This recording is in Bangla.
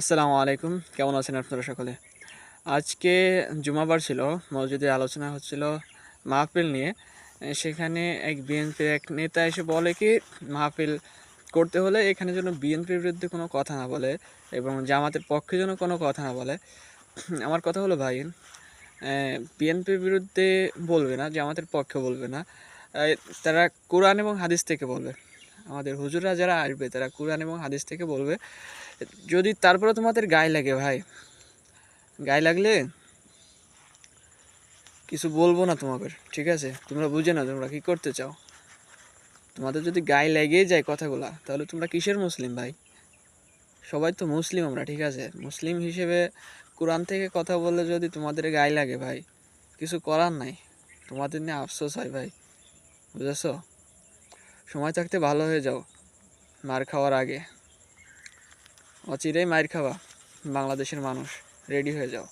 আসসালামু আলাইকুম। কেমন আছেন আপনারা সকলে? আজকে জুমাবার ছিল মসজিদে আলোচনা হচ্ছিল মাহফিল নিয়ে। সেখানে এক বিএনপির এক নেতা এসে বলে কি, মাহফিল করতে হলে এখানে যেন বিএনপির বিরুদ্ধে কোনো কথা না বলে এবং জামাতের পক্ষে যেন কোনো কথা না বলে। আমার কথা হলো, ভাই বিএনপির বিরুদ্ধে বলবে না, জামাতের পক্ষে বলবে না। তারা কোরআন এবং হাদিস থেকে বলবে। আমাদের হুজুররা যারা আসবে, তারা কোরআন এবং হাদিস থেকে বলবে। যদি তারপরে তোমাদের গায়ে লাগে ভাই, গায়ে লাগলে কিছু বলব না তোমাদের, ঠিক আছে? তোমরা বুঝে না তোমরা কি করতে চাও। তোমাদের যদি গায়ে লেগেই যায় কথাগুলা, তাহলে তোমরা কিসের মুসলিম ভাই? সবাই তো মুসলিম আমরা, ঠিক আছে? মুসলিম হিসেবে কোরআন থেকে কথা বললে যদি তোমাদের গায়ে লাগে ভাই, কিছু করার নাই। তোমাদের নিয়ে আফসোস হয় ভাই, বুঝেছ? সময় থাকতে ভালো হয়ে যাও। মার খাওয়ার আগে। অচিরেই মায়ের খাওয়া। বাংলাদেশের মানুষ রেডি হয়ে যাও।